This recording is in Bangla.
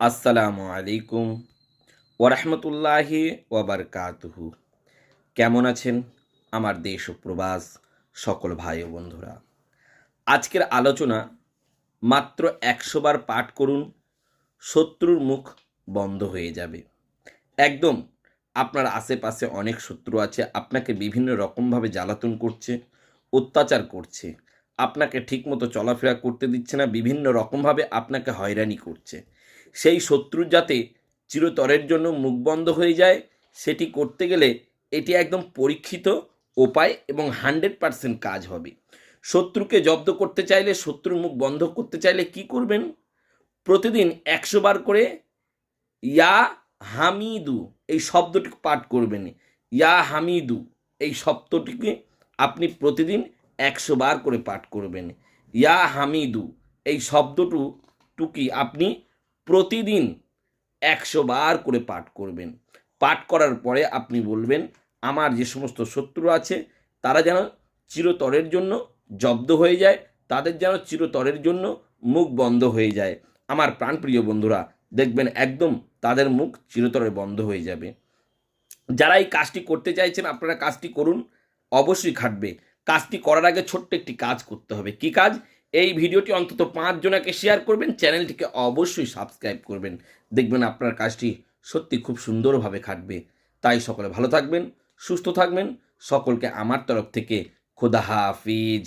আসসালামু আলাইকুম ওরহমতুল্লাহি ওবরকাতুহু কেমন আছেন আমার দেশ ও প্রবাস সকল ভাই ও বন্ধুরা? আজকের আলোচনা মাত্র একশো বার পাঠ করুন, শত্রুর মুখ বন্ধ হয়ে যাবে। একদম আপনার আশেপাশে অনেক শত্রু আছে, আপনাকে বিভিন্ন রকমভাবে জ্বালাতন করছে, অত্যাচার করছে। আপনাকে ঠিকমতো চলাফেরা করতে দিচ্ছে না, বিভিন্ন রকমভাবে আপনাকে হয়রানি করছে। সেই শত্রুর যাতে চিরতরের জন্য মুখ বন্ধ হয়ে যায়, সেটি করতে গেলে এটি একদম পরীক্ষিত উপায় এবং হান্ড্রেড পারসেন্ট কাজ হবে। শত্রুকে জব্দ করতে চাইলে, শত্রুর মুখ বন্ধ করতে চাইলে কি করবেন? প্রতিদিন একশো বার করে ইয়া হামিদু, এই শব্দটি পাঠ করবেন। ইয়া হামিদু, এই শব্দটিকে আপনি প্রতিদিন একশো বার করে পাঠ করবেন। ইয়া হামিদু, এই শব্দটু টুকি আপনি প্রতিদিন একশো বার করে পাঠ করবেন। পাঠ করার পরে আপনি বলবেন, আমার যে সমস্ত শত্রু আছে, তারা যেন চিরতরের জন্য জব্দ হয়ে যায়, তাদের যেন চিরতরের জন্য মুখ বন্ধ হয়ে যায়। আমার প্রাণপ্রিয় বন্ধুরা, দেখবেন একদম তাদের মুখ চিরতরে বন্ধ হয়ে যাবে। যারা এই কাজটি করতে চাইছেন, আপনারা কাজটি করুন, অবশ্যই খাটবে। কাজটি করার আগে ছোট্ট একটি কাজ করতে হবে। কি কাজ? এই ভিডিওটি অন্তত পাঁচজনাকে শেয়ার করবেন, চ্যানেলটিকে অবশ্যই সাবস্ক্রাইব করবেন। দেখবেন আপনার কাজটি সত্যি খুব সুন্দরভাবে খাটবে। তাই সকলে ভালো থাকবেন, সুস্থ থাকবেন। সকলকে আমার তরফ থেকে খোদা হাফিজ।